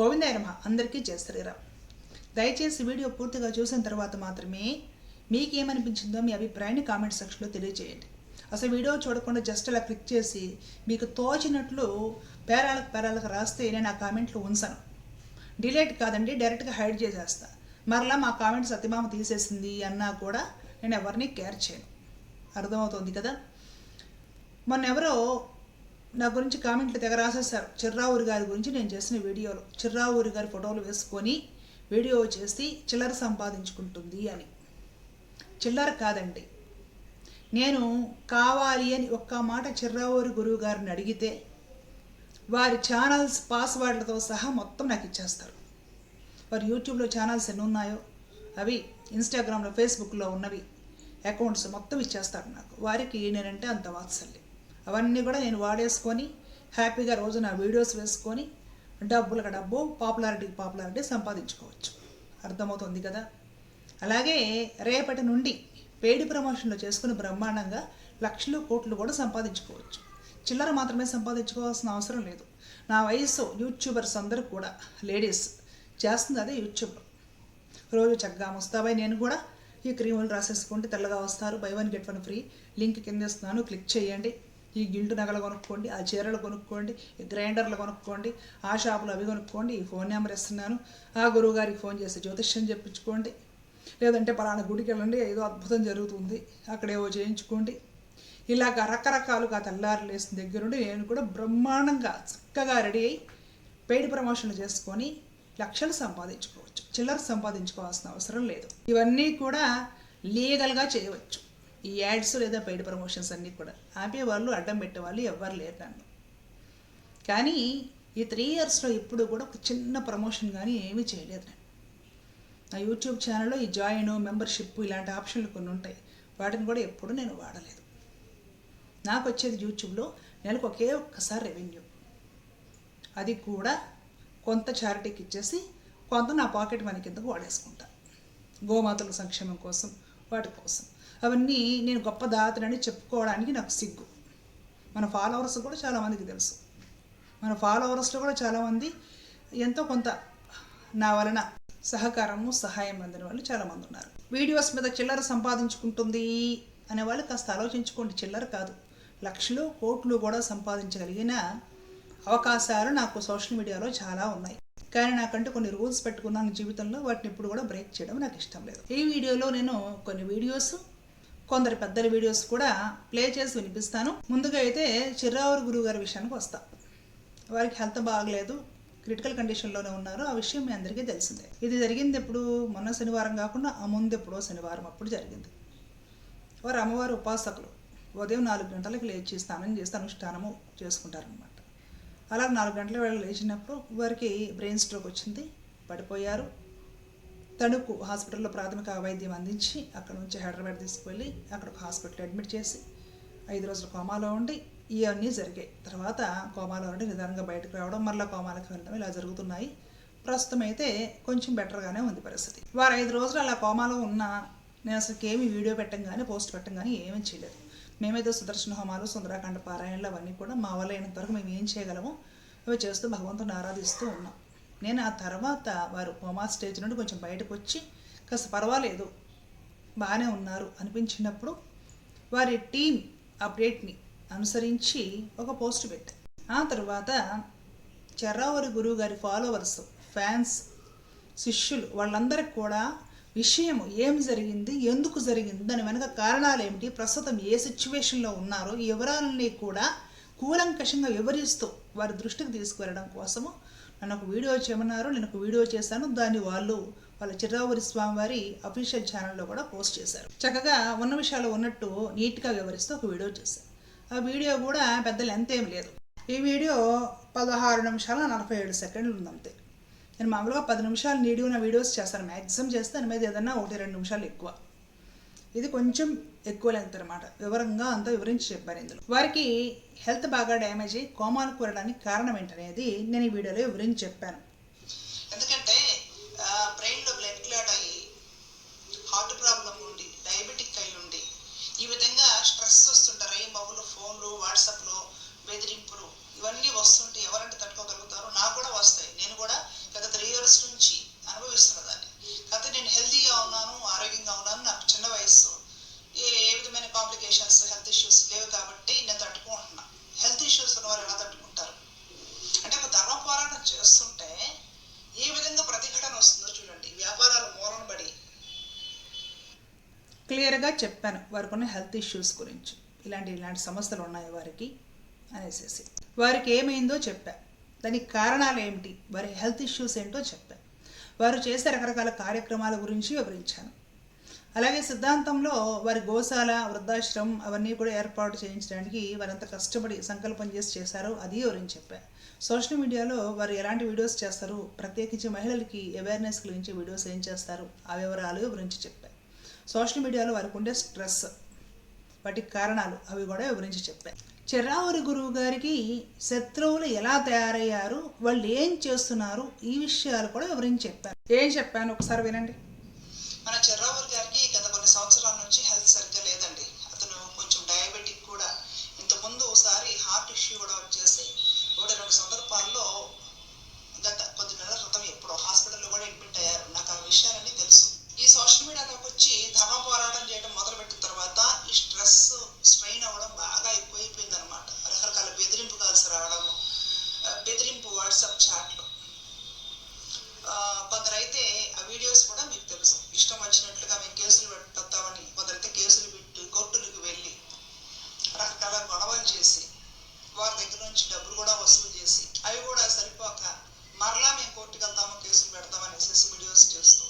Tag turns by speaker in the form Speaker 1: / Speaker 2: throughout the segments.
Speaker 1: గోవిందాయనమ అందరికీ జయ శ్రీరామ్. దయచేసి వీడియో పూర్తిగా చూసిన తర్వాత మాత్రమే మీకేమనిపించిందో మీ అభిప్రాయాన్ని కామెంట్ సెక్షన్లో తెలియజేయండి. అసలు వీడియో చూడకుండా జస్ట్ అలా క్లిక్ చేసి మీకు తోచినట్లు పేరాలకు పేరాలకు రాస్తే నేను ఆ కామెంట్లు ఉంచను. డిలేట్ కాదండి డైరెక్ట్గా హైడ్ చేసేస్తా. మరలా మా కామెంట్ అతిమామ తీసేసింది అన్నా కూడా నేను ఎవరిని కేర్ చేయను. అర్థమవుతుంది కదా? మొన్న ఎవరో నా గురించి కామెంట్లు తెగ రాసేసారు చిర్రావూరి గారి గురించి నేను చేసిన వీడియోలో. చిర్రావూరి గారి ఫోటోలు వేసుకొని వీడియో చేసి చిల్లర సంపాదించుకుంటుంది అని. చిల్లర కాదండి. నేను కావాలి అని ఒక్క మాట చిర్రావూరి గురువు గారిని అడిగితే వారి ఛానల్స్ పాస్వర్డ్లతో సహా మొత్తం నాకు ఇచ్చేస్తారు. వారి యూట్యూబ్లో ఛానల్స్ ఎన్ని ఉన్నాయో అవి ఇన్స్టాగ్రామ్లో ఫేస్బుక్లో ఉన్నవి అకౌంట్స్ మొత్తం ఇచ్చేస్తారు నాకు. వారికి నేనంటే అంత వాత్సల్యం. అవన్నీ కూడా నేను వాడేసుకొని హ్యాపీగా రోజు నా వీడియోస్ వేసుకొని డబ్బులకు డబ్బు పాపులారిటీకి పాపులారిటీ సంపాదించుకోవచ్చు. అర్థమవుతుంది కదా? అలాగే రేపటి నుండి పేడి ప్రమోషన్లు చేసుకుని బ్రహ్మాండంగా లక్షలు కోట్లు కూడా సంపాదించుకోవచ్చు. చిల్లర మాత్రమే సంపాదించుకోవాల్సిన అవసరం లేదు. నా వయసు యూట్యూబర్స్ అందరూ కూడా లేడీస్ చేస్తుంది అదే యూట్యూబ్. రోజు చక్కగా ముస్తాబాయ్ నేను కూడా ఈ క్రీములు రాసేసుకుంటే తెల్లగా వస్తారు. Buy one get one free. Link కింద ఇస్తున్నాను. క్లిక్ చేయండి. ఈ గిల్టు నగలు కొనుక్కోండి ఆ చీరలు కొనుక్కోండి ఈ గ్రైండర్లు కొనుక్కోండి ఆ షాపులు అవి కొనుక్కోండి ఈ ఫోన్ నెంబర్ ఇస్తున్నాను. ఆ గురువు గారికి ఫోన్ చేసి జ్యోతిష్యం చెప్పించుకోండి. లేదంటే పలానా గుడికి వెళ్ళండి ఏదో అద్భుతం జరుగుతుంది అక్కడ ఏవో చేయించుకోండి. ఇలాగ రకరకాలుగా తెల్లారు లేసిన దగ్గర నుండి నేను కూడా బ్రహ్మాండంగా చక్కగా రెడీ అయ్యి పెయిడ్ ప్రమోషన్లు చేసుకొని లక్షలు సంపాదించుకోవచ్చు. చిల్లర సంపాదించుకోవాల్సిన అవసరం లేదు. ఇవన్నీ కూడా లీగల్గా చేయవచ్చు. ఈ యాడ్స్ లేదా పెయిడ్ ప్రమోషన్స్ అన్నీ కూడా. ఆపే వాళ్ళు అడ్డం పెట్టేవాళ్ళు ఎవ్వరు లేరు నన్ను కానీ ఈ త్రీ ఇయర్స్లో ఇప్పుడు కూడా ఒక చిన్న ప్రమోషన్ కానీ ఏమీ చేయలేదు నేను. నా యూట్యూబ్ ఛానల్లో ఈ జాయిన్ మెంబర్షిప్ ఇలాంటి ఆప్షన్లు కొన్ని ఉంటాయి. వాటిని కూడా ఎప్పుడు నేను వాడలేదు. నాకు వచ్చేది యూట్యూబ్లో నెలకు ఒకే ఒక్కసారి రెవెన్యూ అది కూడా కొంత చారిటీకి ఇచ్చేసి కొంత నా పాకెట్ మనీ కిందకు వాడేసుకుంటా. గోమాతల సంక్షేమం కోసం వాటి కోసం. అవన్నీ నేను గొప్ప దాతనని చెప్పుకోవడానికి నాకు సిగ్గు. మన ఫాలోవర్స్ కూడా చాలామందికి తెలుసు. మన ఫాలోవర్స్లో కూడా చాలామంది ఎంతో కొంత నా వలన సహకారము సహాయం అందిన వాళ్ళు చాలామంది ఉన్నారు. వీడియోస్ మీద చిల్లర సంపాదించుకుంటుంది అనే వాళ్ళు కాస్త ఆలోచించుకోండి. చిల్లర కాదు. లక్షలు కోట్లు కూడా సంపాదించగలిగిన అవకాశాలు నాకు సోషల్ మీడియాలో చాలా ఉన్నాయి. కానీ నాకంటే కొన్ని రూల్స్ పెట్టుకున్నాను జీవితంలో. వాటిని ఇప్పుడు కూడా బ్రేక్ చేయడం నాకు ఇష్టం లేదు. ఈ వీడియోలో నేను కొన్ని వీడియోస్ కొందరు పెద్దల వీడియోస్ కూడా ప్లే చేసి వినిపిస్తాను. ముందుగా అయితే చిర్రావూరు గురువు గారి విషయానికి వస్తా. వారికి హెల్త్ బాగలేదు క్రిటికల్ కండిషన్లోనే ఉన్నారు. ఆ విషయం మీ అందరికీ తెలిసిందే. ఇది జరిగింది ఎప్పుడు? మొన్న శనివారం కాకుండా ఆ ముందు ఎప్పుడో శనివారం అప్పుడు జరిగింది. వారు అమ్మవారు ఉపాసకులు. ఉదయం నాలుగు గంటలకు లేచి స్నానం చేసి అనుష్ఠానము చేసుకుంటారనమాట అలా నాలుగు గంటల వేళ లేచినప్పుడు వారికి బ్రెయిన్ స్ట్రోక్ వచ్చింది పడిపోయారు. తణుకు హాస్పిటల్లో ప్రాథమిక వైద్యం అందించి అక్కడ నుంచి హైదరాబాద్ తీసుకువెళ్ళి అక్కడ ఒక హాస్పిటల్ అడ్మిట్ చేసి ఐదు రోజులు కోమాలో ఉండి ఇవన్నీ జరిగాయి. తర్వాత కోమాలో ఉండి నిదానంగా బయటకు రావడం మళ్ళీ కోమాలకు వెళ్ళడం ఇలా జరుగుతున్నాయి. ప్రస్తుతం అయితే కొంచెం బెటర్గానే ఉంది పరిస్థితి. వారు ఐదు రోజులు అలా కోమాలో ఉన్నా నేను అసలు ఏమి వీడియో పెట్టం కానీ పోస్ట్ పెట్టం కానీ ఏమీ చేయలేదు. మేమైతే సుదర్శన హోమాలు సుందరాకాండ పారాయణలు అవన్నీ కూడా మా వల్ల అయినంత వరకు మేము ఏం చేయగలము అవి చేస్తూ భగవంతుని ఆరాధిస్తూ ఉన్నాం. నేను ఆ తర్వాత వారు హోమా స్టేజ్ నుండి కొంచెం బయటకు వచ్చి కాస్త పర్వాలేదు బాగానే ఉన్నారు అనిపించినప్పుడు వారి టీం అప్డేట్ని అనుసరించి ఒక పోస్ట్ పెట్టాను ఆ తర్వాత చెర్రావరి గురువు గారి ఫాలోవర్స్ ఫ్యాన్స్ శిష్యులు వాళ్ళందరికి కూడా విషయం ఏం జరిగింది ఎందుకు జరిగింది దాని వెనక కారణాలు ఏమిటి ప్రస్తుతం ఏ సిచ్యువేషన్లో ఉన్నారో ఈ వివరాలని కూడా కూలంకషంగా వివరిస్తూ వారి దృష్టికి తీసుకువెళ్ళడం కోసము నన్ను ఒక వీడియో చేయమన్నారు నేను ఒక వీడియో చేశాను దాన్ని వాళ్ళు వాళ్ళ చిరావురి స్వామి వారి అఫీషియల్ ఛానల్లో కూడా పోస్ట్ చేశారు. చక్కగా ఉన్న విషయాలు ఉన్నట్టు నీట్గా వివరిస్తూ ఒక వీడియో చేశారు. ఆ వీడియో కూడా పెద్ద లెంత్ ఏం లేదు. ఈ వీడియో పదహారు నిమిషాల నలభై ఏడు సెకండ్లు ఉంది అంతే నేను మామూలుగా పది నిమిషాలు నీడిగా వీడియోస్ చేస్తాను. మ్యాక్సిమం చేస్తే దాని మీద ఏదన్నా ఒకటి రెండు నిమిషాలు ఎక్కువ. ఇది కొంచెం ఎక్కువ లెంగ్త్ అనమాట వివరంగా అంతా వివరించి చెప్పారు ఇందులో. వారికి హెల్త్ బాగా డ్యామేజ్ అయ్యి కోమాలు కూరడానికి కారణం ఏంటనేది నేను ఈ వీడియోలో వివరించి చెప్పాను.
Speaker 2: ఎందుకంటే బ్లడ్ క్లాట్ అయ్యి హార్ట్ ఉండి డయాబెటిక్ ఉండి ఈ విధంగా స్ట్రెస్ వస్తుంటారు. ఈ ఫోన్లు బెదిరింపులు ఇవన్నీ వస్తుంటే ఎవరంటే నాకు కూడా వస్తాయి. నేను కూడా
Speaker 1: గత త్రీ ఇయర్స్ నుంచి అనుభవిస్తున్న దాన్ని. కాకపోతే నేను హెల్తీగా ఉన్నాను కాంప్లికేషన్స్ హెల్త్ ఇష్యూస్ లేవు కాబట్టి నేను తట్టుకుంటున్నా హెల్త్ ఇష్యూస్ ఉన్న వారు ఎలా తట్టుకుంటారు? అంటే ఒక ధర్మ పోరాటం చేస్తుంటే ఏ విధంగా ప్రతిఘటన వస్తుందో చూడండి. వ్యాపారాలు మూలం పడి. క్లియర్గా చెప్పాను వారికి హెల్త్ ఇష్యూస్ గురించి. ఇలాంటి ఇలాంటి సమస్యలు ఉన్నాయి వారికి అనేసేసి. వారికి ఏమైందో చెప్పా. దానికి కారణాలు ఏమిటి? వారి హెల్త్ ఇష్యూస్ ఏంటో చెప్పా. వారు చేసే రకరకాల కార్యక్రమాల గురించి వివరించాను. అలాగే సిద్ధాంతంలో వారి గోశాల వృద్ధాశ్రమం అవన్నీ కూడా ఏర్పాటు చేయించడానికి వారంత కష్టపడి సంకల్పం చేసి చేశారో. అది వివరించి చెప్పారు. సోషల్ మీడియాలో వారు ఎలాంటి వీడియోస్ చేస్తారు? ప్రత్యేకించి మహిళలకి అవేర్నెస్ గురించి వీడియోస్ ఏం చేస్తారు? ఆ వివరాలు వివరించి చెప్పారు? సోషల్ మీడియాలో వారికి ఉండే స్ట్రెస్ వాటికి కారణాలు అవి కూడా వివరించి చెప్పారు? చెర్రావురి గురువు గారికి శత్రువులు ఎలా తయారయ్యారు? వాళ్ళు ఏం చేస్తున్నారు? ఈ విషయాలు కూడా వివరించి చెప్పారు? ఏం చెప్పాను? ఒకసారి వినండి.
Speaker 2: మన చెర్రావూర్ గారికి గత కొన్ని సంవత్సరాల నుంచి హెల్త్ సరిగ్గా లేదండి. అతను కొంచెం డయాబెటిక్ కూడా. ఇంతకుముందు ఒకసారి హార్ట్ ఇష్యూ కూడా వచ్చేసి ఒకటి రెండు సందర్భాల్లో గత కొద్ది నెలల క్రితం ఎప్పుడో హాస్పిటల్లో కూడా అడ్మిట్ అయ్యారు. నాకు ఆ విషయాలన్నీ తెలుసు. ఈ సోషల్ మీడియాలోకి వచ్చి ధర్మ పోరాటం చేయడం మొదలుపెట్టిన తర్వాత ఈ స్ట్రెస్ స్ట్రెయిన్ అవ్వడం బాగా ఎక్కువైపోయింది అనమాట రకరకాల బెదిరింపు కాల్సి రావడం బెదిరింపు వాట్సాప్ చాట్లు కొందరైతే ఆ వీడియోస్ కూడా మీకు తెలుసు. ఇష్టం వచ్చినట్లుగా మేము కేసులు పెట్టొద్దామని కొందరైతే కేసులు పెట్టి కోర్టులకు వెళ్ళి రకరకాల గొడవలు చేసి వారి దగ్గర నుంచి డబ్బులు కూడా వసూలు చేసి అవి కూడా సరిపోక మరలా మేము కోర్టుకు వెళ్తాము కేసులు పెడతామని అనేసి వీడియోస్ చేస్తూ.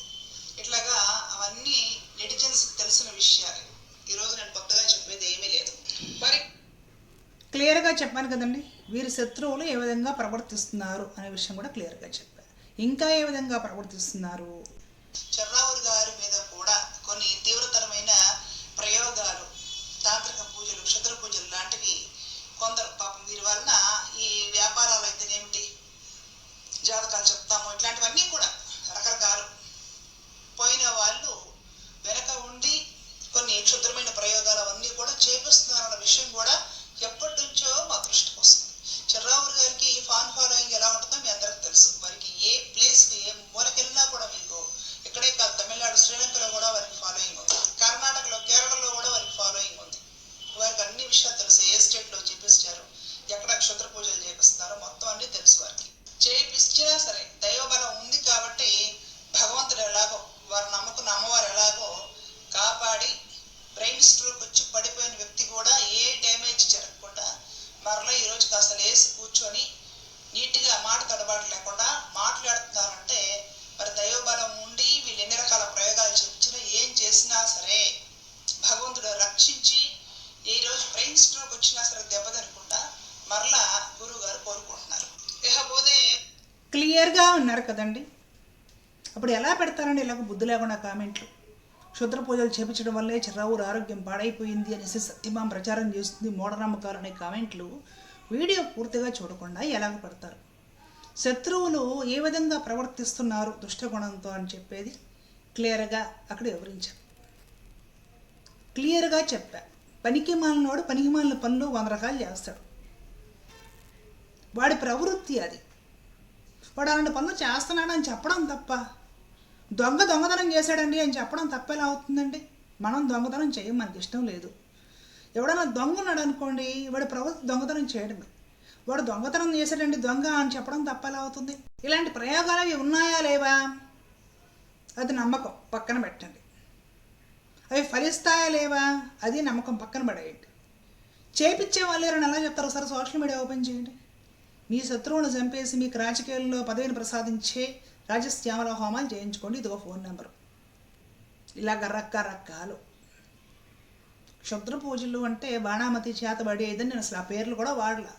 Speaker 2: ఇట్లాగా అవన్నీ నెటిజన్స్కి తెలిసిన విషయాలు. ఈరోజు నేను కొత్తగా చెప్పేది ఏమీ లేదు. మరి
Speaker 1: క్లియర్గా చెప్పాను కదండి. వీరి శత్రువులు ఏ విధంగా ప్రవర్తిస్తున్నారు అనే విషయం కూడా క్లియర్గా చెప్పారు. ఇంకా ఏ విధంగా ప్రవర్తిస్తున్నారు? అన్నారు కదండి. అప్పుడు ఎలా పెడతారండి ఇలాగ బుద్ధి లేకుండా కామెంట్లు? క్షుద్ర పూజలు చేపించడం వల్లే చిర్రావురు ఆరోగ్యం పాడైపోయింది అనేసి సత్యమాం ప్రచారం చేస్తుంది మూఢనమ్మకాలు అనే కామెంట్లు వీడియో పూర్తిగా చూడకుండా ఎలాగ పెడతారు? శత్రువులు ఏ విధంగా ప్రవర్తిస్తున్నారు దుష్టగుణంతో అని చెప్పేది క్లియర్గా అక్కడ వివరించాను క్లియర్గా చెప్పా. పనికి మాలినోడు పనికి మాలిన పనులు వంద రకాలు చేస్తాడు. వాడి ప్రవృత్తి అది. వాడు అలాంటి పనులు చేస్తున్నాడు అని చెప్పడం తప్ప దొంగ దొంగతనం చేశాడండి అని చెప్పడం తప్ప ఎలా అవుతుందండి? మనం దొంగతనం చేయం మనకి ఇష్టం లేదు. ఎవడన్నా దొంగ ఉన్నాడు అనుకోండి వాడు ప్రవృత్తి దొంగతనం చేయడమే వాడు దొంగతనం చేశాడండి దొంగ అని చెప్పడం తప్ప ఎలా అవుతుంది? ఇలాంటి ప్రయోగాలు అవి ఉన్నాయా లేవా? అది నమ్మకం పక్కన పెట్టండి. అవి ఫలిస్తాయా లేవా? అది నమ్మకం పక్కన పడేయండి. చేపించే వాళ్ళు ఎవరైనా ఎలా చెప్తారు? సార్ సోషల్ మీడియా ఓపెన్ చేయండి. మీ శత్రువులను చంపేసి మీకు రాజకీయాల్లో పదవిని ప్రసాదించే రాజశ్యామల హోమాలు చేయించుకోండి. ఇదిగో ఫోన్ నెంబరు. ఇలాగ రకరకాలు. క్షుద్ర పూజలు అంటే బాణామతి చేతబడి పడేదని నేను అసలు ఆ పేర్లు కూడా వాడలా.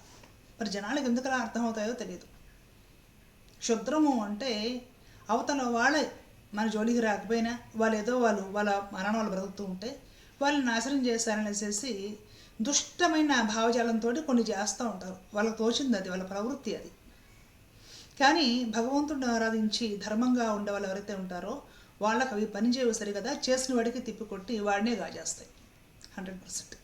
Speaker 1: మరి జనాలకు ఎందుకు అలా అర్థమవుతాయో తెలియదు క్షుద్రము అంటే అవతల వాళ్ళే మన జోలికి రాకపోయినా వాళ్ళు ఏదో వాళ్ళు వాళ్ళ మరణ వాళ్ళు బ్రతుకుతూ ఉంటే వాళ్ళు నాశనం చేశారనేసి దుష్టమైన భావజాలంతో కొన్ని చేస్తూ ఉంటారు. వాళ్ళకు తోచింది అది వాళ్ళ ప్రవృత్తి అది. కానీ భగవంతుడిని ఆరాధించి ధర్మంగా ఉండే వాళ్ళు ఎవరైతే ఉంటారో వాళ్ళకి అవి పనిచేయవు సరి కదా చేసిన వాడికి తిప్పికొట్టి వాడినే గాజేస్తాయి. Hundred percent.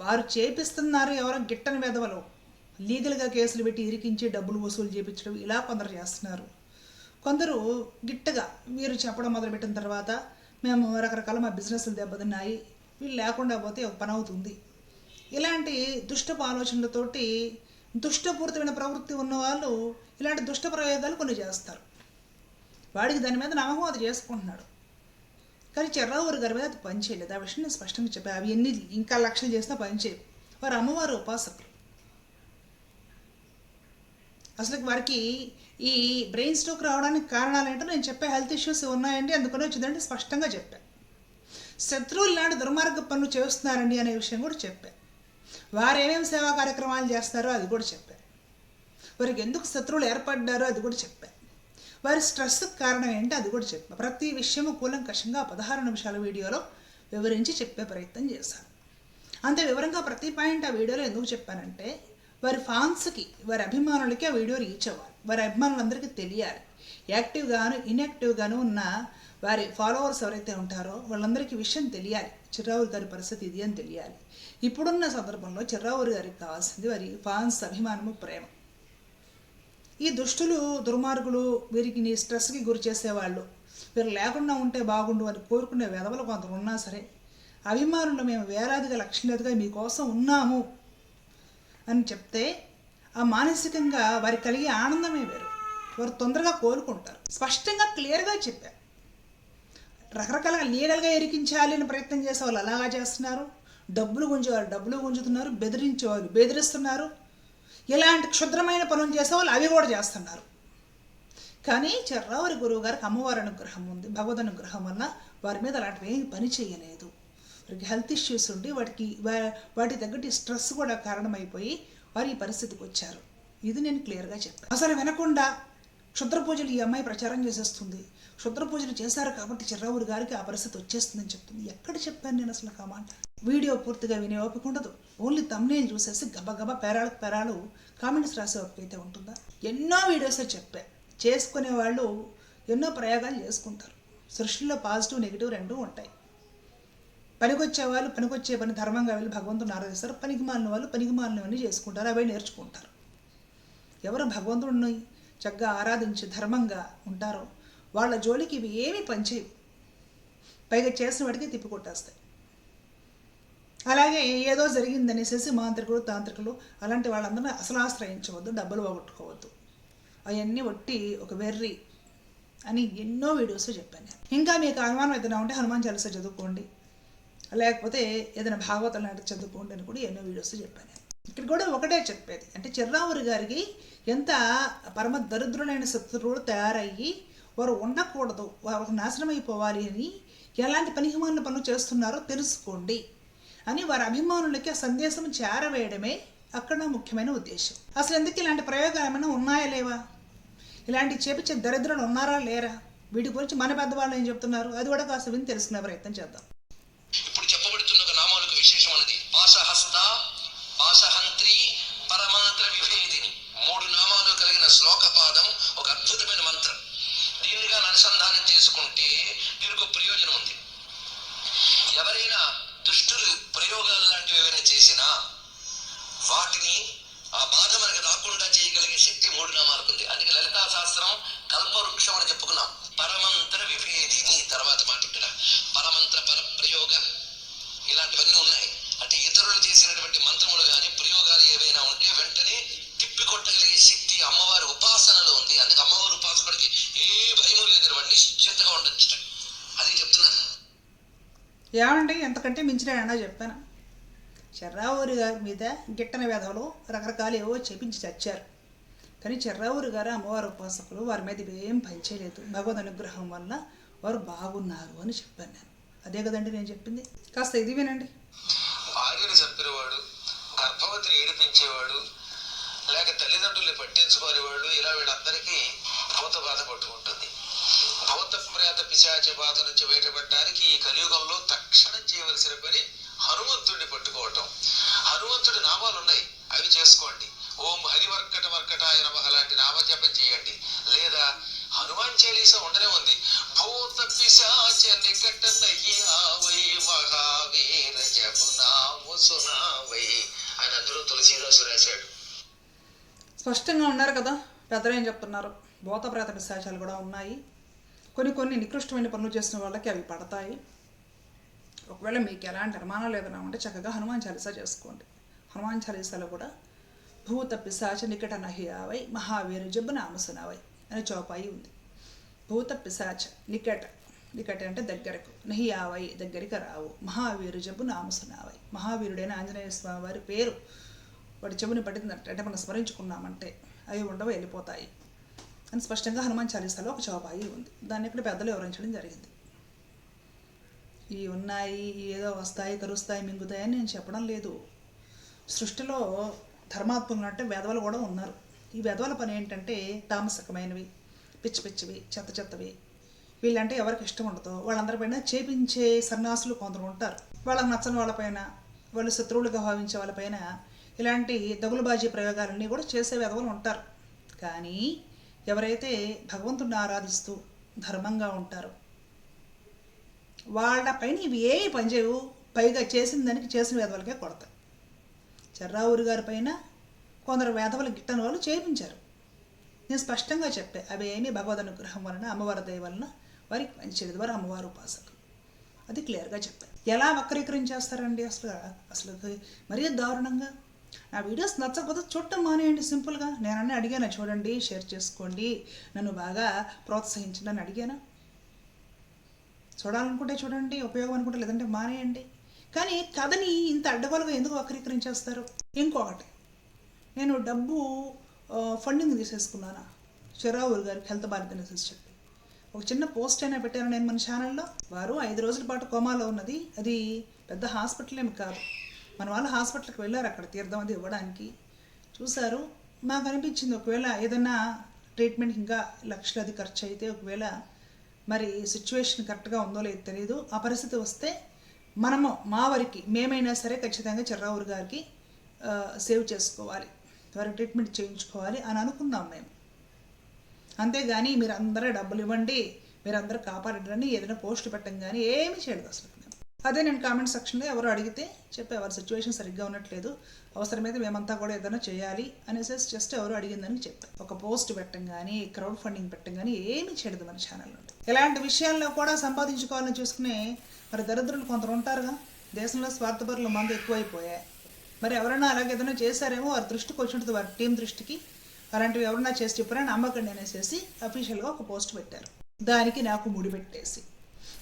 Speaker 1: వారు చేపిస్తున్నారు ఎవరో గిట్టని వెదవలు లీగల్గా కేసులు పెట్టి ఇరికించి డబ్బులు వసూలు చేయించడం ఇలా కొందరు చేస్తున్నారు. కొందరు గిట్టగా మీరు చెప్పడం మొదలుపెట్టిన తర్వాత మేము రకరకాల మా బిజినెస్లు దెబ్బతిన్నాయి వీళ్ళు లేకుండా పోతే ఒక పని అవుతుంది. ఇలాంటి దుష్టపు ఆలోచనలతోటి దుష్టపూరితమైన ప్రవృత్తి ఉన్నవాళ్ళు ఇలాంటి దుష్ట ప్రయోగాలు కొన్ని చేస్తారు. వాడికి దాని మీద నమ్మకం అది చేసుకుంటున్నాడు. కానీ చెర్రావూరు గారి మీద అది పనిచేయలేదు ఆ విషయం నేను స్పష్టంగా చెప్పాను. అవి ఎన్ని ఇంకా లక్షలు చేసినా పనిచేయవు వారు అమ్మవారు ఉపాసకులు. అసలు వారికి ఈ బ్రెయిన్ స్ట్రోక్ రావడానికి కారణాలు ఏంటో నేను చెప్పే హెల్త్ ఇష్యూస్ ఉన్నాయండి. అందుకనే వచ్చిందంటే స్పష్టంగా చెప్పాను శత్రువులు లాంటి దుర్మార్గ పనులు చేస్తున్నారండి అనే విషయం కూడా చెప్పాను వారు ఏమేమి సేవా కార్యక్రమాలు చేస్తారో అది కూడా చెప్పాను వారికి ఎందుకు శత్రువులు ఏర్పడ్డారో అది కూడా చెప్పాను వారి స్ట్రెస్కి కారణం ఏంటి అది కూడా చెప్పాను ప్రతి విషయము కూలంకషంగా పదహారు నిమిషాల వీడియోలో వివరించి చెప్పే ప్రయత్నం చేశాను. అంత వివరంగా ప్రతి పాయింట్ ఆ వీడియోలో ఎందుకు చెప్పానంటే వారి ఫ్యాన్స్కి వారి అభిమానులకి ఆ వీడియో రీచ్ అవ్వాలి. వారి అభిమానులందరికీ తెలియాలి. యాక్టివ్గాను ఇన్యాక్టివ్గాను ఉన్న వారి ఫాలోవర్స్ ఎవరైతే ఉంటారో వాళ్ళందరికీ విషయం తెలియాలి. చిర్రావురి గారి పరిస్థితి ఇది అని తెలియాలి. ఇప్పుడున్న సందర్భంలో చిర్రావురి గారికి కావాల్సింది వారి ఫ్యాన్స్ అభిమానము ప్రేమ. ఈ దుష్టులు దుర్మార్గులు వీరికి నీ స్ట్రెస్కి గురి చేసేవాళ్ళు. వీరు లేకుండా ఉంటే బాగుండు అని కోరుకునే వెధవలు కొంత ఉన్నా సరే అభిమానులు మేము వేలాదిగా లక్షలాదిగా మీకోసం ఉన్నాము అని చెప్తే ఆ మానసికంగా వారికి కలిగే ఆనందమే వేరు. వారు తొందరగా కోలుకుంటారు. స్పష్టంగా క్లియర్గా చెప్పారు. రకరకాల నీడలుగా ఎరికించాలి అని ప్రయత్నం చేసే వాళ్ళు అలాగా చేస్తున్నారు. డబ్బులు గుంజేవాళ్ళు డబ్బులు గుంజుతున్నారు బెదిరించేవాళ్ళు బెదిరిస్తున్నారు. ఇలాంటి క్షుద్రమైన పనులు చేసేవాళ్ళు అవి కూడా చేస్తున్నారు. కానీ చెర్రావరి గురువు గారికి అమ్మవారి అనుగ్రహం ఉంది భగవద్ అనుగ్రహం వల్ల వారి మీద అలాంటివి ఏమి పని చేయలేదు. వారికి హెల్త్ ఇష్యూస్ ఉండి వాటికి వా- వాటి తగ్గట్టు స్ట్రెస్ కూడా కారణమైపోయి వారు ఈ పరిస్థితికి వచ్చారు. ఇది నేను క్లియర్గా చెప్పాను. అసలు వినకుండా క్షుద్ర పూజలు ఈ అమ్మాయి ప్రచారం చేసేస్తుంది. క్షుద్ర పూజలు చేశారు కాబట్టి చిర్రావురి గారికి ఆ పరిస్థితి వచ్చేస్తుందని చెప్తుంది. ఎక్కడ చెప్పాను నేను అసలు ఆ మాట? వీడియో పూర్తిగా వినే ఓపిక ఉండదు. ఓన్లీ తమ్నే చూసేసి గబగబా పేరాలకు పేరాలు కామెంట్స్ రాసే ఓపిక అయితే ఉంటుందా? ఎన్నో వీడియోస్ చెప్పా. చేసుకునే వాళ్ళు ఎన్నో ప్రయోగాలు చేసుకుంటారు. సృష్టిలో పాజిటివ్ నెగిటివ్ రెండూ ఉంటాయి. పనికొచ్చే వాళ్ళు పనికొచ్చే పని ధర్మంగా వెళ్ళి భగవంతుని ఆరాధిస్తారు. పనికి మాలిన వాళ్ళు పనికి మాలినవన్నీ చేసుకుంటారు. అవే నేర్చుకుంటారు. ఎవరు భగవంతుడిని చక్కగా ఆరాధించి ధర్మంగా ఉంటారో వాళ్ళ జోలికి ఇవి ఏమీ పనిచేయవు పైగా చేసిన వాటికి తిప్పికొట్టేస్తాయి అలాగే ఏదో జరిగిందనేసేసి మాంత్రికులు తాంత్రికులు అలాంటి వాళ్ళందరినీ అసలు ఆశ్రయించవద్దు డబ్బులు పోగొట్టుకోవద్దు. అవన్నీ ఒట్టి ఒక వెర్రి అని ఎన్నో వీడియోస్ చెప్పాను నేను. ఇంకా మీకు అనుమానం ఏదైనా ఉంటే హనుమాన్ చాలీసా చదువుకోండి. లేకపోతే ఏదైనా భాగవతం లాంటివి చదువుకోండి అని కూడా ఎన్నో వీడియోస్ చెప్పాను నేను. ఇక్కడ కూడా ఒకటే చెప్పేది. అంటే చిర్రావురి గారికి ఎంత పరమ దరిద్రులైన శత్రువులు తయారయ్యి వారు ఉండకూడదు. వారు నాశనం అయిపోవాలి అని ఎలాంటి పనిహిమాన పనులు చేస్తున్నారో తెలుసుకోండి అని వారి అభిమానులకి ఆ సందేశం చేరవేయడమే అక్కడ ముఖ్యమైన ఉద్దేశం. అసలు ఎందుకు ఇలాంటి ప్రయోగాలు ఏమైనా ఉన్నాయా లేవా? ఇలాంటి చేపించే దరిద్రులు ఉన్నారా లేరా? వీటి గురించి మన పెద్దవాళ్ళు ఏం చెప్తున్నారు? అది కూడా కాస్త విని తెలుసుకునే ప్రయత్నం చేద్దాం.
Speaker 3: ఇప్పుడు చెప్పబడుతున్న ఒక నామాలకు విశేషం అన్నది పాశహస్త పాశహంత్రి పరమంత్ర విభేదిని. మూడు నామాలు కలిగిన శ్లోకపాదం ఒక అద్భుతమైన మంత్రం. దీనిగా అనుసంధానం చేసుకుంటే దీనికి ఒక ప్రయోజనం ఉంది. ఎవరైనా దుష్టులు ప్రయోగాలు లాంటివి ఏమైనా చేసినా వాటిని ఆ బాధ మనకు రాకుండా చేయగలిగే శక్తి మూడు నామాలకు ఉంది. అందుకే లలితా శాస్త్రం కల్పవృక్షం అని చెప్పుకున్నాం. పరమంత్ర విభేదిని తర్వాత మాట ఇక్కడ. పరమంత్ర పర ప్రయోగ ఇలాంటివన్నీ ఉన్నాయి. అంటే ఇతరులు చేసినటువంటి మంత్రములు కానీ ప్రయోగాలు ఏవైనా ఉంటే వెంటనే తిప్పికొట్టగలిగే శక్తి అమ్మవారి ఉపాసనలో ఉంది. అందుకే అమ్మవారి ఉపాసకుడికి ఏ భయము లేదు. వాడిని నిశ్చింతగా ఉండొచ్చు అది చెప్తున్నాను.
Speaker 1: ఏమండి? ఎంతకంటే మించిన ఏమన్నా చెప్పాను? చెర్రావూరి గారి మీద గిట్టన వేధవలు రకరకాలు ఏవో చెప్పించి చచ్చారు. కానీ చెర్రావూరి గారు అమ్మవారి ఉపాసకులు వారి మీద ఇవేం పనిచేయలేదు భగవద్ అనుగ్రహం వల్ల వారు బాగున్నారు అని చెప్పాను నేను. అదే కదండి నేను చెప్పింది? కాస్త ఇది వినండి.
Speaker 3: భార్యను చంపినవాడు గర్భవతిని ఏడిపించేవాడు లేక తల్లిదండ్రుల్ని పట్టించుకోని వాళ్ళు ఇలా వీళ్ళందరికీ భూత బాధ పట్టుకుంటుంది భూత ప్రేత పిశాచ బాధ నుంచి బయటపడటానికి ఈ కలియుగంలో తక్షణం చేయవలసిన పని హనుమంతుడిని పట్టుకోవటం. హనుమంతుడి నామాలు ఉన్నాయి. అవి చేసుకోండి. ఓం హరివర్కట వర్కటాయ నమః లాంటి నామజపం చేయండి. లేదా హనుమాన్ చాలీస ఉండనే ఉంది. భూత పిశాచ నికట నయ్యావై మహావీర జపునాము సునావై అని అందరూ తులసీదాసు రాశాడు.
Speaker 1: స్పష్టంగా ఉన్నారు కదా. పెద్దలు ఏం చెప్తున్నారు? భూత ప్రేత పిశాచాలు కూడా ఉన్నాయి. కొన్ని కొన్ని నికృష్టమైన పనులు చేసిన వాళ్ళకి అవి పడతాయి. ఒకవేళ మీకు ఎలాంటి అనుమానాలు ఏదైనా ఉంటే చక్కగా హనుమాన్ చాలీసా చేసుకోండి. హనుమాన్ చాలీసాలో కూడా భూత పిశాచ నికట నహియావై మహావీర జబ్బు నామసునావై అనే చౌపాయి ఉంది. భూత పిశాచ నికట నికట అంటే దగ్గరకు నహి దగ్గరికి రావు. మహావీరు జబ్బు నామసునావై మహావీరుడైన ఆంజనేయ స్వామి వారి పేరు వాడి చెవిని పట్టిందంటే అంటే మనం స్మరించుకున్నామంటే అవి ఉండవు వెళ్ళిపోతాయి. అని స్పష్టంగా హనుమాన్ చాలీసాలో ఒక చౌపాయి ఉంది. దాన్ని ఇక్కడ పెద్దలు వివరించడం జరిగింది. ఇవి ఉన్నాయి ఏదో వస్తాయి కరుస్తాయి మింగుతాయి అని నేను చెప్పడం లేదు. సృష్టిలో ధర్మాత్మకులు అంటే వేదవలు కూడా ఉన్నారు. ఈ వేదవల పని ఏంటంటే తామసకమైనవి పిచ్చి పిచ్చివి చెత్త చెత్తవి. వీళ్ళంటే ఎవరికి ఇష్టం ఉండదో వాళ్ళందరిపైన చేపించే సన్యాసులు కొందరు ఉంటారు. వాళ్ళకి నచ్చని వాళ్ళపైన వాళ్ళు శత్రువులుగా భావించే వాళ్ళపైన ఇలాంటి దగులుబాజీ ప్రయోగాలన్నీ కూడా చేసే విధవలు ఉంటారు. కానీ ఎవరైతే భగవంతుడిని ఆరాధిస్తూ ధర్మంగా ఉంటారో వాళ్ళ పైన ఇవి ఏమి పనిచేయవు. పైగా చేసిన దానికి చేసిన వేదవలకే కొడతాయి చర్రావూరి గారి పైన కొందరు వేదవలు గిట్టని వాళ్ళు చేయించారు. నేను స్పష్టంగా చెప్పే అవి ఏమి భగవద్ అనుగ్రహం వలన అమ్మవారి దయ వలన వారికి మంచిది వారు అమ్మవారు ఉపాసకులు. అది క్లియర్గా చెప్పాను ఎలా వక్రీకరించేస్తారండి అసలు? అసలు మరీ దారుణంగా నా వీడియోస్ నచ్చకపోతే చూడటం మానేయండి సింపుల్గా. నేను అడిగాను చూడండి షేర్ చేసుకోండి. నన్ను బాగా ప్రోత్సహించండి అని అడిగాను. చూడాలనుకుంటే చూడండి ఉపయోగం అనుకుంటే లేదంటే మానేయండి. కానీ కథని ఇంత అడ్డగోలుగా ఎందుకు వక్రీకరించేస్తారు? ఇంకొకటి నేను డబ్బు ఫండింగ్ తీసేసుకున్నానా? చిరావురు గారికి హెల్త్ బాధ్యత చెప్పి. ఒక చిన్న పోస్ట్ అయినా పెట్టాను నేను మన ఛానల్లో వారు ఐదు రోజుల పాటు కోమాలో ఉన్నది. అది పెద్ద హాస్పిటల్ ఏమి కాదు. మన వాళ్ళు హాస్పిటల్కి వెళ్ళారు అక్కడ తీర్థం అది ఇవ్వడానికి. చూశారు. మాకు అనిపించింది ఒకవేళ ఏదైనా ట్రీట్మెంట్ ఇంకా లక్షలది ఖర్చు అయితే ఒకవేళ మరి సిచ్యువేషన్ కరెక్ట్గా ఉందో లేదో తెలియదు ఆ పరిస్థితి వస్తే మనము మా వారికి మేమైనా సరే ఖచ్చితంగా చిర్రావురు గారికి సేవ్ చేసుకోవాలి. వారికి ట్రీట్మెంట్ చేయించుకోవాలి అని అనుకున్నాం మేము. అంతేగాని మీరు అందరూ డబ్బులు ఇవ్వండి మీరు అందరూ కాపాడండి ఏదైనా పోస్ట్ పెట్టం కానీ ఏమి చేయదు అసలు. అదే నేను కామెంట్ సెక్షన్లో ఎవరు అడిగితే చెప్పే వారి సిచ్యువేషన్ సరిగ్గా ఉన్నట్లేదు అవసరమైతే మేమంతా కూడా ఏదైనా చేయాలి అనేసి జస్ట్ ఎవరు అడిగిందని చెప్పాను ఒక పోస్ట్ పెట్టం కానీ క్రౌడ్ ఫండింగ్ పెట్టం కానీ ఏమీ చేయలేదు మన ఛానల్ నుండి ఇలాంటి విషయాల్లో కూడా సంపాదించుకోవాలని చూసుకునే మరి దరిద్రులు కొందరు ఉంటారుగా. దేశంలో స్వార్థపరులు మంది ఎక్కువైపోయాయి. మరి ఎవరైనా అలాగే ఏదైనా చేశారేమో వారి దృష్టికి వచ్చింటుంది వారి టీం దృష్టికి అలాంటివి ఎవరన్నా చేసి చెప్పారని నమ్మకండి అనేసి అఫీషియల్గా ఒక పోస్ట్ పెట్టారు. దానికి నాకు ముడిపెట్టేసి.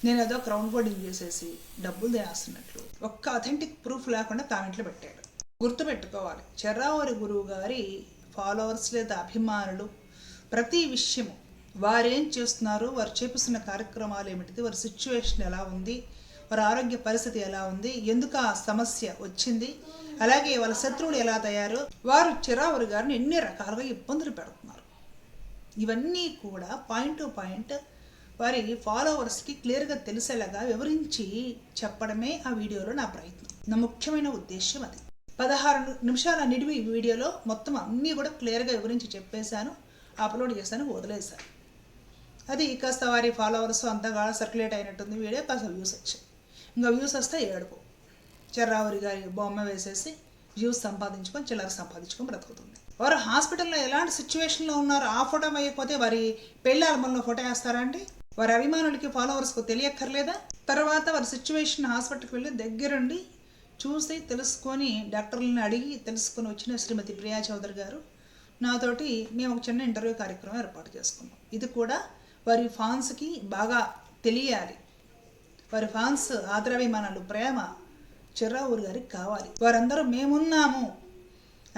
Speaker 1: నేను ఏదో క్రౌన్ బోర్డింగ్ చేసేసి డబ్బులు దాస్తున్నట్లు ఒక్క అథెంటిక్ ప్రూఫ్ లేకుండా కామెంట్లు పెట్టాడు. గుర్తుపెట్టుకోవాలి. చెర్రావరి గురువు గారి ఫాలోవర్స్ లేదా అభిమానులు ప్రతి విషయము వారేం చేస్తున్నారు వారు చేపిస్తున్న కార్యక్రమాలు ఏమిటిది వారి సిచ్యువేషన్ ఎలా ఉంది వారి ఆరోగ్య పరిస్థితి ఎలా ఉంది ఎందుకు ఆ సమస్య వచ్చింది అలాగే వాళ్ళ శత్రువులు ఎలా తయారు వారు చిరావురి గారిని ఎన్ని రకాలుగా ఇబ్బందులు పెడుతున్నారు. ఇవన్నీ కూడా పాయింట్ టు పాయింట్ వారి ఫాలోవర్స్కి క్లియర్గా తెలిసేలాగా వివరించి చెప్పడమే ఆ వీడియోలో నా ప్రయత్నం. నా ముఖ్యమైన ఉద్దేశం అది. పదహారు నిమిషాల నిడివి ఈ వీడియోలో మొత్తం అన్నీ కూడా క్లియర్గా వివరించి చెప్పేశాను. అప్లోడ్ చేశాను వదిలేశాను. అది కాస్త వారి ఫాలోవర్స్ అంతగా సర్క్యులేట్ అయినట్టుంది వీడియో కాస్త వ్యూస్ వచ్చాయి. ఇంకా వ్యూస్ వస్తే ఏడుపు. చెర్రావురి గారి బొమ్మ వేసేసి వ్యూస్ సంపాదించుకొని చిల్లర సంపాదించుకొని బ్రతుకుతుంది. వారు హాస్పిటల్లో ఎలాంటి సిచ్యువేషన్లో ఉన్నారు ఆ ఫోటో వేయకపోతే వారి పెళ్ళి ఆల్బంలో ఫోటో వేస్తారా అండి? వారి అభిమానులకి ఫాలోవర్స్కు తెలియక్కర్లేదా? తర్వాత వారి సిచ్యువేషన్ హాస్పిటల్కి వెళ్ళి దగ్గరుండి చూసి తెలుసుకొని డాక్టర్లను అడిగి తెలుసుకొని వచ్చిన శ్రీమతి ప్రియా చౌదరి గారు నాతోటి మేము ఒక చిన్న ఇంటర్వ్యూ కార్యక్రమం ఏర్పాటు చేసుకున్నాం. ఇది కూడా వారి ఫాన్స్కి బాగా తెలియాలి. వారి ఫాన్స్ ఆదరాభిమానాలు ప్రేమ చిర్రావూరు గారికి కావాలి. వారందరూ మేమున్నాము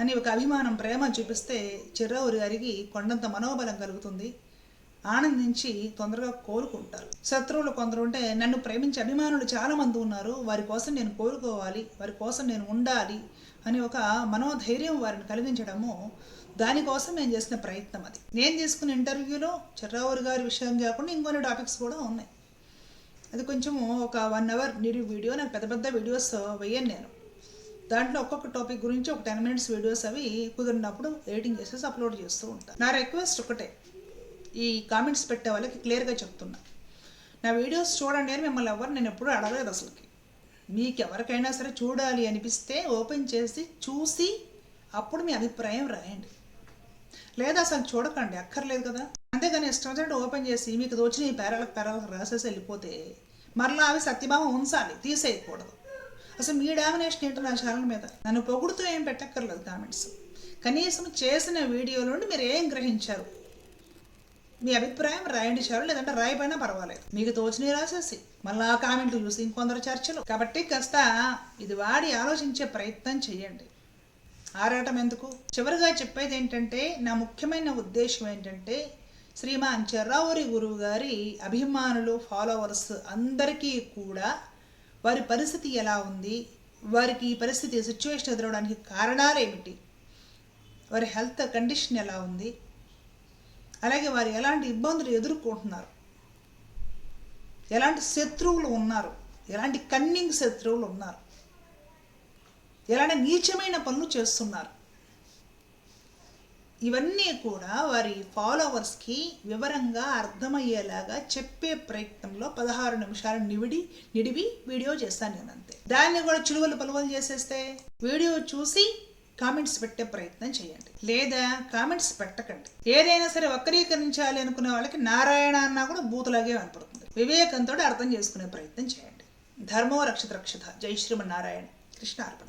Speaker 1: అని ఒక అభిమానం ప్రేమ చూపిస్తే చిర్రావూరు గారికి కొండంత మనోబలం కలుగుతుంది. ఆనందించి తొందరగా కోరుకుంటారు శత్రువులు కొందరు ఉంటే నన్ను ప్రేమించే అభిమానులు చాలామంది ఉన్నారు. వారి కోసం నేను కోరుకోవాలి వారి కోసం నేను ఉండాలి అని ఒక మనోధైర్యం వారిని కలిగించడము దానికోసం నేను చేసిన ప్రయత్నం అది. నేను చేసుకున్న ఇంటర్వ్యూలో చిర్రావూరు గారి విషయం కాకుండా ఇంకొన్ని టాపిక్స్ కూడా ఉన్నాయి. అది కొంచెము ఒక వన్ అవర్ నిడి వీడియో. నాకు పెద్ద పెద్ద వీడియోస్ వేయను నేను. దాంట్లో ఒక్కొక్క టాపిక్ గురించి ఒక టెన్ మినిట్స్ వీడియోస్ అవి కుదిరినప్పుడు ఎడిటింగ్ చేసేసి అప్లోడ్ చేస్తూ ఉంటాను నా రిక్వెస్ట్ ఒకటే. ఈ కామెంట్స్ పెట్టే వాళ్ళకి క్లియర్గా చెప్తున్నా. నా వీడియోస్ చూడండి అని మిమ్మల్ని ఎవరు నేను ఎప్పుడూ అడగలేదు అసలుకి. మీకు ఎవరికైనా సరే చూడాలి అనిపిస్తే ఓపెన్ చేసి చూసి అప్పుడు మీ అభిప్రాయం రాయండి. లేదా అసలు చూడకండి అక్కర్లేదు కదా. అంతేగాని ఇష్టం వచ్చినట్టు ఓపెన్ చేసి మీకు దోచిన ఈ పేరాలకు పేరాలకు రాసేసి వెళ్ళిపోతే మరలా అవి సత్యభావం ఉంచాలి తీసేయకూడదు. అసలు మీ డామినేషన్ ఏంటో నా ఛానల్ మీద. నన్ను పొగుడుతూ ఏం పెట్టక్కర్లేదు కామెంట్స్ కనీసం చేసిన వీడియో మీరు ఏం గ్రహించారు? మీ అభిప్రాయం రాయండి చాలు లేదంటే రాయిపోయినా పర్వాలేదు. మీకు తోచినవి రాసేసి మళ్ళా కామెంట్లు చూసి ఇంకొందరు చర్చలు. కాబట్టి కాస్త ఇది వాడి ఆలోచించే ప్రయత్నం చేయండి. ఆరాటం ఎందుకు? చివరిగా చెప్పేది ఏంటంటే నా ముఖ్యమైన ఉద్దేశం ఏంటంటే శ్రీమాన్ చెర్రావురి గురువు గారి అభిమానులు ఫాలోవర్స్ అందరికీ కూడా వారి పరిస్థితి ఎలా ఉంది? వారికి ఈ పరిస్థితి సిచ్యువేషన్ ఎదురవడానికి కారణాలు ఏమిటి? వారి హెల్త్ కండిషన్ ఎలా ఉంది? అలాగే వారు ఎలాంటి ఇబ్బందులు ఎదుర్కొంటున్నారు? ఎలాంటి శత్రువులు ఉన్నారు? ఎలాంటి కన్నింగ్ శత్రువులు ఉన్నారు? ఎలాంటి నీచమైన పనులు చేస్తున్నారు? ఇవన్నీ కూడా వారి ఫాలోవర్స్కి వివరంగా అర్థమయ్యేలాగా చెప్పే ప్రయత్నంలో పదహారు నిమిషాలు నివిడి నిడివి వీడియో చేస్తాను నేను అంతే దాన్ని కూడా చిలువలు పలువలు చేసేస్తే వీడియో చూసి కామెంట్స్ పెట్టే ప్రయత్నం చేయండి. లేదా కామెంట్స్ పెట్టకండి. ఏదైనా సరే వక్రీకరించాలి అనుకునే వాళ్ళకి నారాయణ అన్నా కూడా బూతులాగే కనపడుతుంది వివేకంతో అర్థం చేసుకునే ప్రయత్నం చేయండి. ధర్మో రక్షిత రక్షిత. జై శ్రీమన్నారాయణ. కృష్ణ అర్పణ.